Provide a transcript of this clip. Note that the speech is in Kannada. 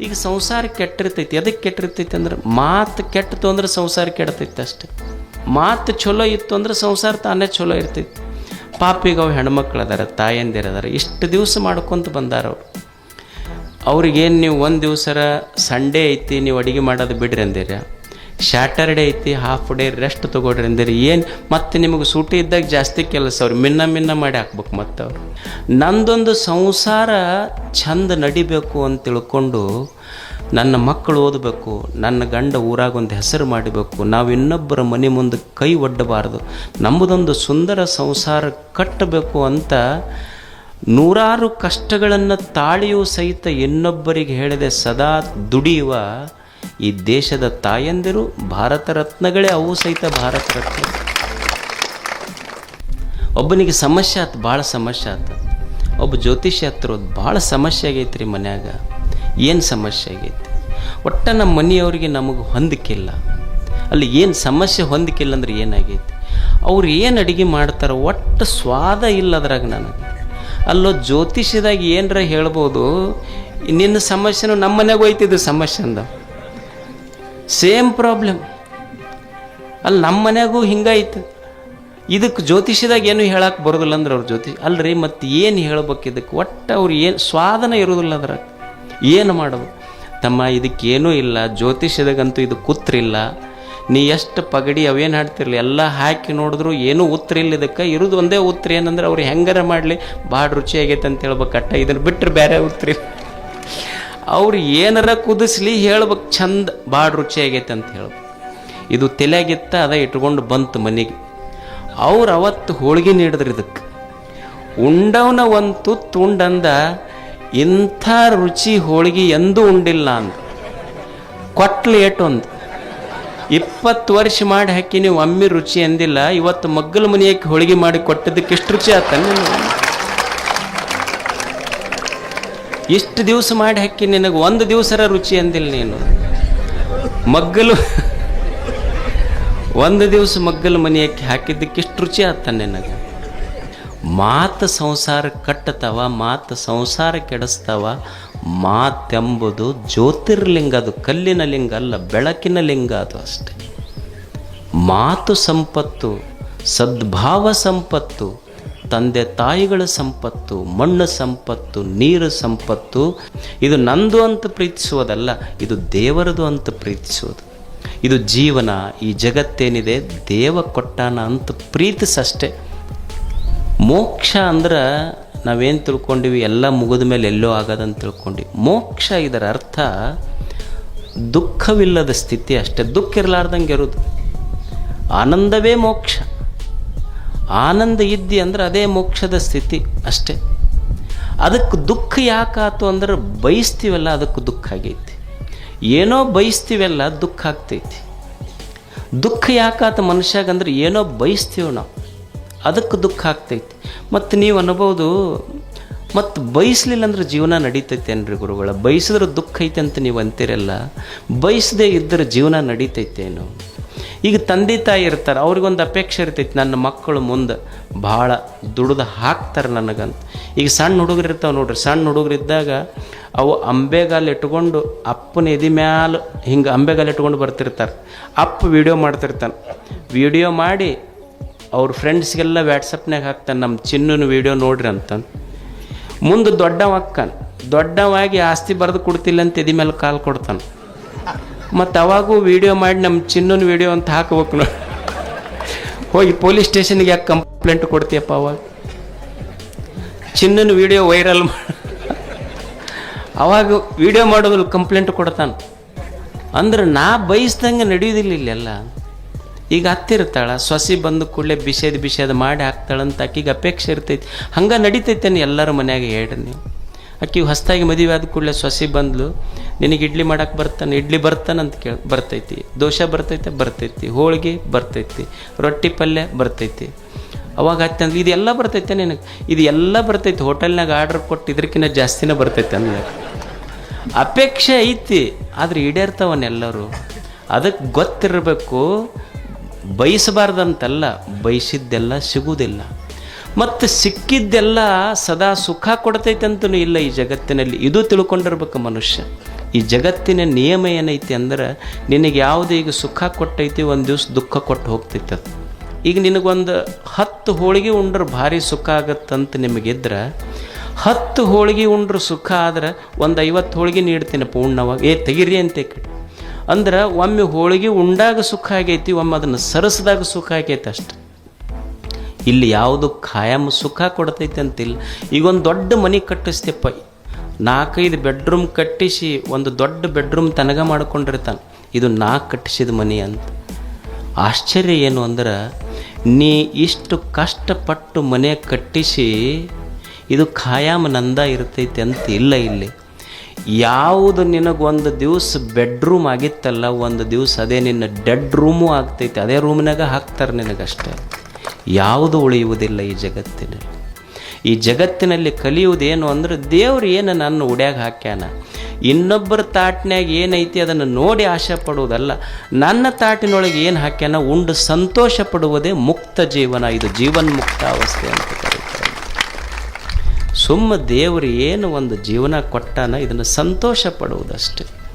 ಈಗ ಸಂಸಾರ ಕೆಟ್ಟಿರ್ತೈತಿ. ಎದಕ್ಕೆ ಕೆಟ್ಟಿರ್ತೈತಿ ಅಂದ್ರೆ ಮಾತು ಕೆಟ್ಟತು ಅಂದ್ರೆ ಸಂಸಾರ ಕೆಡ್ತೈತಿ ಅಷ್ಟೆ. ಮಾತು ಚಲೋ ಇತ್ತು ಅಂದ್ರೆ ಸಂಸಾರ ತಾನೇ ಚಲೋ ಇರ್ತೈತಿ. ಪಾಪಿಗೆ ಅವು ಹೆಣ್ಮಕ್ಳು ಅದಾರ ಇಷ್ಟು ದಿವಸ ಮಾಡ್ಕೊತ ಬಂದಾರ ಅವ್ರು. ಅವ್ರಿಗೇನು ನೀವು ಒಂದು ದಿವಸರ ಸಂಡೇ ಐತಿ, ನೀವು ಅಡುಗೆ ಮಾಡೋದು ಬಿಡ್ರಿ ಅಂದಿರ. ಸ್ಯಾಟರ್ಡೇ ಐತಿ ಹಾಫ್ ಡೇ ರೆಸ್ಟ್ ತೊಗೊಳ್ರಿ ಅಂದಿರಿ. ಏನು ಮತ್ತೆ ನಿಮಗೆ ಸೂಟಿ ಇದ್ದಾಗ ಜಾಸ್ತಿ ಕೆಲಸ ಅವ್ರು. ಮಿನ್ನ ಮಿನ್ನ ಮಾಡಿ ಹಾಕ್ಬೇಕು ಮತ್ತೆ ಅವ್ರು. ನಂದೊಂದು ಸಂಸಾರ ಚಂದ ನಡಿಬೇಕು ಅಂತ ತಿಳ್ಕೊಂಡು ನನ್ನ ಮಕ್ಕಳು ಓದಬೇಕು, ನನ್ನ ಗಂಡ ಊರಾಗೊಂದು ಹೆಸರು ಮಾಡಬೇಕು, ನಾವು ಇನ್ನೊಬ್ಬರ ಮನೆ ಮುಂದೆ ಕೈ ಒಡ್ಡಬಾರ್ದು. ನಮ್ಮದೊಂದು ಸುಂದರ ಸಂಸಾರ ಕಟ್ಟಬೇಕು ಅಂತ ನೂರಾರು ಕಷ್ಟಗಳನ್ನು ತಾಳಿಯೂ ಸಹಿತ ಇನ್ನೊಬ್ಬರಿಗೆ ಹೇಳದೆ, ಸದಾ ದುಡಿಯುವ ಈ ದೇಶದ ತಾಯಂದಿರು ಭಾರತ ರತ್ನಗಳೇ, ಅವು ಸಹಿತ ಭಾರತ ರತ್ನ. ಒಬ್ಬನಿಗೆ ಸಮಸ್ಯೆ ಆತು, ಭಾಳ ಸಮಸ್ಯೆ ಆತು. ಒಬ್ಬ ಜ್ಯೋತಿಷ್ಯ ಹತ್ರ ಹೋದ್ ಭಾಳ ಸಮಸ್ಯೆ ಆಗೈತೆ ರೀ ಮನ್ಯಾಗ. ಏನು ಸಮಸ್ಯೆ ಆಗೈತಿ? ಒಟ್ಟ ನಮ್ಮ ಮನೆಯವ್ರಿಗೆ ನಮಗೆ ಹೊಂದಿಕಿಲ್ಲ. ಅಲ್ಲಿ ಏನು ಸಮಸ್ಯೆ ಹೊಂದಿಕಿಲ್ಲ ಅಂದ್ರೆ ಏನಾಗೈತಿ? ಅವ್ರು ಏನು ಅಡುಗೆ ಮಾಡ್ತಾರೆ ಒಟ್ಟು ಸ್ವಾದ ಇಲ್ಲ ಅದ್ರಾಗ ನನಗೆ. ಅಲ್ಲೋ ಜ್ಯೋತಿಷ್ಯದಾಗ ಏನರ ಹೇಳ್ಬೋದು, ನಿನ್ನ ಸಮಸ್ಯೆನೂ ನಮ್ಮ ಮನೆಗೆ ಹೋಯ್ತಿದ್ದು ಸಮಸ್ಯೆ ಅಂದ. ಸೇಮ್ ಪ್ರಾಬ್ಲಮ್ ಅಲ್ಲಿ ನಮ್ಮ ಮನ್ಯಾಗೂ ಹಿಂಗಾಯ್ತು. ಇದಕ್ಕೆ ಜ್ಯೋತಿಷ್ಯದಾಗ ಏನು ಹೇಳಕ್ಕೆ ಬರೋದಿಲ್ಲ ಅಂದ್ರೆ ಅವ್ರ ಜ್ಯೋತಿ, ಅಲ್ರಿ, ಮತ್ತು ಏನು ಹೇಳ್ಬೇಕು ಇದಕ್ಕೆ? ಒಟ್ಟು ಅವ್ರು ಏನು, ಸ್ವಾದನ ಇರೋದಿಲ್ಲ ಅದ್ರಾಗ. ಏನು ಮಾಡೋದು? ತಮ್ಮ ಇದಕ್ಕೇನೂ ಇಲ್ಲ, ಜ್ಯೋತಿಷ್ಯದಾಗಂತೂ ಇದು ಕೂತ್ರಿಲ್ಲ. ನೀ ಎಷ್ಟು ಪಗಡಿ ಅವೇನು ಹಾಡ್ತಿರ್ಲಿ, ಎಲ್ಲ ಹಾಕಿ ನೋಡಿದ್ರು ಏನೂ ಉತ್ತರ ಇಲ್ಲ ಇದಕ್ಕೆ. ಇರೋದು ಒಂದೇ ಉತ್ತರ ಏನಂದ್ರೆ ಅವ್ರು ಹೆಂಗಾರ ಮಾಡಲಿ ಭಾಳ ರುಚಿ ಆಗೈತೆ ಅಂತ ಹೇಳ್ಬೇಕು ಅಟ್ಟ ಇದನ್ನು ಬಿಟ್ಟರೆ ಬೇರೆ ಉತ್ತರ ಅವ್ರು ಏನಾರ ಕುದಿಸ್ಲಿ ಹೇಳ್ಬೇಕು ಚಂದ ಭಾಳ ರುಚಿ ಆಗೈತೆ ಅಂತ ಹೇಳ್ಬೇಕು ಇದು ತಲೆಯಾಗಿತ್ತ ಅದ ಇಟ್ಕೊಂಡು ಬಂತು ಮನೆಗೆ. ಅವ್ರು ಅವತ್ತು ಹೋಳಿಗೆ ನೀಡಿದ್ರು ಇದಕ್ಕೆ ಉಂಡವನ ಒಂದು ತುತ್ತು ಉಂಡಂದ, ಇಂಥ ರುಚಿ ಹೋಳಿಗೆ ಎಂದೂ ಉಂಡಿಲ್ಲ ಅಂದ. ಕೊಟ್ಲು ಏಟೊಂದು ಇಪ್ಪತ್ತು ವರ್ಷ ಮಾಡಿ ಹಾಕಿ ನೀವು ಅಮ್ಮಿ ರುಚಿ ಎಂದಿಲ್ಲ ಇವತ್ತು ಮಗ್ಗಲ ಮನೆಯಕ್ಕೆ ಹೋಳಿಗೆ ಮಾಡಿ ಕೊಟ್ಟಿದ್ದಕ್ಕೆ ಎಷ್ಟು ರುಚಿ ಆತ ಇಷ್ಟು ದಿವಸ ಮಾಡಿ ಹಾಕಿ ನಿನಗೆ ಒಂದು ದಿವಸರ ರುಚಿ ಅಂದಿಲ್ಲ ನೀನು. ಮಗ್ಗಲು, ಒಂದು ದಿವಸ ಮಗ್ಗಲು ಮನೆಯಕ್ಕೆ ಹಾಕಿದ್ದಕ್ಕೆ ಎಷ್ಟು ರುಚಿ ಆತ ನಿನಗೆ. ಮಾತು ಸಂಸಾರ ಕಟ್ಟತವ, ಮಾತು ಸಂಸಾರ ಕೆಡಿಸ್ತಾವ, ಮಾತೆಂಬುದು ಜ್ಯೋತಿರ್ಲಿಂಗ, ಅದು ಕಲ್ಲಿನ ಲಿಂಗ ಅಲ್ಲ, ಬೆಳಕಿನ ಲಿಂಗ ಅದು ಅಷ್ಟೆ. ಮಾತು ಸಂಪತ್ತು, ಸದ್ಭಾವ ಸಂಪತ್ತು ತಂದೆ ತಾಯಿಗಳ ಸಂಪತ್ತು, ಮಣ್ಣು ಸಂಪತ್ತು, ನೀರು ಸಂಪತ್ತು, ಇದು ನಂದು ಅಂತ ಪ್ರೀತಿಸುವುದಲ್ಲ, ಇದು ದೇವರದು ಅಂತ ಪ್ರೀತಿಸುವುದು. ಇದು ಜೀವನ, ಈ ಜಗತ್ತೇನಿದೆ, ದೇವ ಕೊಟ್ಟಾನ ಅಂತ ಪ್ರೀತಿಸಷ್ಟೇ. ಮೋಕ್ಷ ಅಂದ್ರೆ ನಾವೇನು ತಿಳ್ಕೊಂಡಿವಿ, ಎಲ್ಲ ಮುಗಿದ ಮೇಲೆ ಎಲ್ಲೋ ಆಗೋದಂತ ತಿಳ್ಕೊಂಡ್ವಿ. ಮೋಕ್ಷ ಇದರ ಅರ್ಥ, ದುಃಖವಿಲ್ಲದ ಸ್ಥಿತಿ ಅಷ್ಟೇ, ದುಃಖ ಇರಲಾರ್ದಂಗೆ ಇರೋದು ಆನಂದವೇ ಮೋಕ್ಷ. ಆನಂದ ಇದ್ದಿ ಅಂದ್ರೆ ಅದೇ ಮೋಕ್ಷದ ಸ್ಥಿತಿ ಅಷ್ಟೇ. ಅದಕ್ಕೆ ದುಃಖ ಯಾಕಾತು ಅಂದ್ರೆ ಬಯಸ್ತೀವಲ್ಲ ಅದಕ್ಕೆ ದುಃಖ ಆಗೈತಿ. ಏನೋ ಬಯಸ್ತೀವಲ್ಲ ದುಃಖ ಆಗ್ತೈತಿ. ದುಃಖ ಯಾಕಾತ ಮನುಷ್ಯಾಗಂದ್ರೆ ಏನೋ ಬಯಸ್ತೀವಿ ನಾವು, ಅದಕ್ಕೆ ದುಃಖ ಆಗ್ತೈತಿ. ಮತ್ತು ನೀವು ಅನ್ಬೋದು, ಮತ್ತು ಬಯಸಲಿಲ್ಲ ಅಂದ್ರೆ ಜೀವನ ನಡೀತೈತೆ ಏನ್ರಿ ಗುರುಗಳ? ಬಯಸಿದ್ರೆ ದುಃಖ ಐತೆ ಅಂತ ನೀವು ಅಂತೀರಲ್ಲ, ಬಯಸದೇ ಇದ್ದರೆ ಜೀವನ ನಡೀತೈತೇನು? ಈಗ ತಂದೆ ತಾಯಿ ಇರ್ತಾರೆ, ಅವ್ರಿಗೊಂದು ಅಪೇಕ್ಷೆ ಇರ್ತೈತಿ, ನನ್ನ ಮಕ್ಕಳು ಮುಂದೆ ಭಾಳ ದುಡ್ದು ಹಾಕ್ತಾರೆ ನನಗಂತ. ಈಗ ಸಣ್ಣ ಹುಡುಗರು ಇರ್ತಾವೆ ನೋಡ್ರಿ, ಸಣ್ಣ ಹುಡುಗರಿದ್ದಾಗ ಅವು ಅಂಬೆಗಾಲು ಇಟ್ಕೊಂಡು ಅಪ್ಪನ ಎದಿ ಮ್ಯಾಲ ಹಿಂಗೆ ಅಂಬೆಗಾಲು ಇಟ್ಕೊಂಡು ಬರ್ತಿರ್ತಾರೆ. ಅಪ್ಪ ವಿಡಿಯೋ ಮಾಡ್ತಿರ್ತಾನೆ. ವಿಡಿಯೋ ಮಾಡಿ ಅವ್ರ ಫ್ರೆಂಡ್ಸ್ಗೆಲ್ಲ ವ್ಯಾಟ್ಸಪ್ನಾಗ ಹಾಕ್ತಾನೆ ನಮ್ಮ ಚಿನ್ನನ ವಿಡಿಯೋ ನೋಡ್ರಿ ಅಂತ ಮುಂದೆ ದೊಡ್ಡವ ಅಕ್ಕನ್, ದೊಡ್ಡವಾಗಿ ಆಸ್ತಿ ಬರೆದು ಕೊಡ್ತಿಲ್ಲ ಅಂತ ಎದಿ ಮೇಲೆ ಕಾಲು ಕೊಡ್ತಾನೆ. ಮತ್ತು ಅವಾಗೂ ವೀಡಿಯೋ ಮಾಡಿ ನಮ್ಮ ಚಿನ್ನನ ವೀಡಿಯೋ ಅಂತ ಹಾಕ್ಬೇಕು ನೋಡಿ. ಹೋಗಿ ಪೊಲೀಸ್ ಸ್ಟೇಷನ್ಗೆ ಯಾಕೆ ಕಂಪ್ಲೇಂಟ್ ಕೊಡ್ತೀಯಪ್ಪ ಅವಾಗ? ಚಿನ್ನನ ವೀಡಿಯೋ ವೈರಲ್ ಅವಾಗ ವೀಡಿಯೋ ಮಾಡೋದ್ರಲ್ಲಿ ಕಂಪ್ಲೇಂಟ್ ಕೊಡ್ತಾನೆ. ಅಂದ್ರೆ ನಾ ಬಯಸ್ದಂಗೆ ನಡೆಯೋದಿಲ್ಲ ಇಲ್ಲೆಲ್ಲ ಈಗ ಹತ್ತಿರ್ತಾಳ, ಸೊಸಿ ಬಂದು ಕೂಡಲೇ ಬಿಸೇದು ಬಿಸೇದು ಮಾಡಿ ಹಾಕ್ತಾಳಂತ ಆಕಿಗೆ ಅಪೇಕ್ಷೆ ಇರ್ತೈತಿ. ಹಂಗೆ ನಡೀತೈತೆ ಎಲ್ಲರ ಮನ್ಯಾಗ ಹೇಳ್ರಿ ನೀವು. ಆಕಿ ಹೊಸ್ದಾಗಿ ಮದುವೆ ಆದ ಕೂಡಲೇ ಸೊಸಿ ಬಂದ್ಲು, ನಿನಗೆ ಇಡ್ಲಿ ಮಾಡಕ್ಕೆ ಬರ್ತಾನೆ, ಇಡ್ಲಿ ಬರ್ತಾನಂತ ಕೇಳಿ, ಬರ್ತೈತಿ. ದೋಸೆ ಬರ್ತೈತೆ, ಬರ್ತೈತಿ. ಹೋಳಿಗೆ ಬರ್ತೈತಿ. ರೊಟ್ಟಿ ಪಲ್ಯ ಬರ್ತೈತಿ. ಅವಾಗ ಹತ್ತಂದ್ರೆ ಇದೆಲ್ಲ ಬರ್ತೈತೆ ನಿನಗೆ? ಇದು ಎಲ್ಲ ಬರ್ತೈತಿ. ಹೋಟೆಲ್ನಾಗ ಆರ್ಡ್ರ್ ಕೊಟ್ಟು ಇದಕ್ಕಿಂತ ಜಾಸ್ತಿನೇ ಬರ್ತೈತೆ ಅಂದ್ರೆ ಅಪೇಕ್ಷೆ ಐತಿ, ಆದ್ರೆ ಈಡೇರ್ತಾವನ್ನೆಲ್ಲರೂ ಅದಕ್ಕೆ ಗೊತ್ತಿರಬೇಕು, ಬಯಸಬಾರ್ದಂತಲ್ಲ, ಬಯಸಿದ್ದೆಲ್ಲ ಸಿಗುವುದಿಲ್ಲ. ಮತ್ತು ಸಿಕ್ಕಿದ್ದೆಲ್ಲ ಸದಾ ಸುಖ ಕೊಡ್ತೈತೆ ಅಂತಲೂ ಇಲ್ಲ ಈ ಜಗತ್ತಿನಲ್ಲಿ. ಇದು ತಿಳ್ಕೊಂಡಿರ್ಬೇಕು ಮನುಷ್ಯ. ಈ ಜಗತ್ತಿನ ನಿಯಮ ಏನೈತಿ ಅಂದ್ರೆ ನಿನಗೆ ಯಾವುದು ಈಗ ಸುಖ ಕೊಟ್ಟೈತಿ, ಒಂದು ದಿವ್ಸ ದುಃಖ ಕೊಟ್ಟು ಹೋಗ್ತೈತೆ. ಅದು ಈಗ ನಿನಗೊಂದು ಹತ್ತು ಹೋಳಿಗೆ ಉಂಡ್ರೆ ಭಾರಿ ಸುಖ ಆಗತ್ತಂತ ನಿಮಗಿದ್ರೆ, ಹತ್ತು ಹೋಳಿಗೆ ಉಂಡ್ರೆ ಸುಖ ಆದ್ರೆ ಒಂದು ಐವತ್ತು ಹೋಳಿಗೆ ನೀಡ್ತೀನಪ್ಪ ಉಣ್ಣವಾಗ. ಏ, ತೆಗಿರಿ ಅಂತ ಅಂದ್ರೆ ಒಮ್ಮೆ ಹೋಳಿಗೆ ಉಂಡಾಗ ಸುಖ ಆಗೈತಿ, ಒಮ್ಮೆ ಅದನ್ನು ಸರಸದಾಗ ಸುಖ ಆಗೈತೆ ಅಷ್ಟೆ. ಇಲ್ಲಿ ಯಾವುದು ಖಾಯಂ ಸುಖ ಕೊಡ್ತೈತೆ ಅಂತಿಲ್ಲ. ಈಗ ಒಂದು ದೊಡ್ಡ ಮನೆ ಕಟ್ಟಿಸ್ತೇಪ್ಪ. ನಾಲ್ಕೈದು ಬೆಡ್ರೂಮ್ ಕಟ್ಟಿಸಿ ಒಂದು ದೊಡ್ಡ ಬೆಡ್ರೂಮ್ ತನಗ ಮಾಡ್ಕೊಂಡಿರ್ತಾನೆ. ಇದು ನಾ ಕಟ್ಟಿಸಿದ ಮನೆ ಅಂತ. ಆಶ್ಚರ್ಯ ಏನು ಅಂದ್ರೆ, ನೀ ಇಷ್ಟು ಕಷ್ಟಪಟ್ಟು ಮನೆ ಕಟ್ಟಿಸಿ ಇದು ಖಾಯಾಮ್ ನಂದ ಇರ್ತೈತೆ ಅಂತ ಇಲ್ಲ ಇಲ್ಲಿ. ಯಾವುದು ನಿನಗೊಂದು ದಿವಸ ಬೆಡ್ರೂಮ್ ಆಗಿತ್ತಲ್ಲ, ಒಂದು ದಿವಸ ಅದೇ ನಿನ್ನ ಡೆಡ್ ರೂಮು ಆಗ್ತೈತೆ. ಅದೇ ರೂಮ್ನಾಗ ಹಾಕ್ತಾರೆ ನಿನಗಷ್ಟೇ. ಯಾವುದು ಉಳಿಯುವುದಿಲ್ಲ ಈ ಜಗತ್ತಿನಲ್ಲಿ. ಈ ಜಗತ್ತಿನಲ್ಲಿ ಕಲಿಯುವುದೇನು ಅಂದ್ರೆ ದೇವ್ರು ಏನು ನನ್ನ ಉಡ್ಯಾಗ ಹಾಕ್ಯಾನ. ಇನ್ನೊಬ್ಬರ ತಾಟ್ನ್ಯಾಗ ಏನೈತಿ ಅದನ್ನು ನೋಡಿ ಆಶೆ ಪಡುವುದಲ್ಲ ನನ್ನ ತಾಟಿನೊಳಗೆ ಏನು ಹಾಕ್ಯಾನ? ಉಂಡು ಸಂತೋಷ ಪಡುವುದೇ ಮುಕ್ತ ಜೀವನ. ಇದು ಜೀವನ್ಮುಕ್ತ ಅವಸ್ಥೆ ಅಂತ ಕರೀತಾರೆ. ಸುಮ್ಮ ದೇವರು ಏನು ಒಂದು ಜೀವನ ಕೊಟ್ಟಾನ, ಇದನ್ನು ಸಂತೋಷ ಪಡುವುದಷ್ಟೇ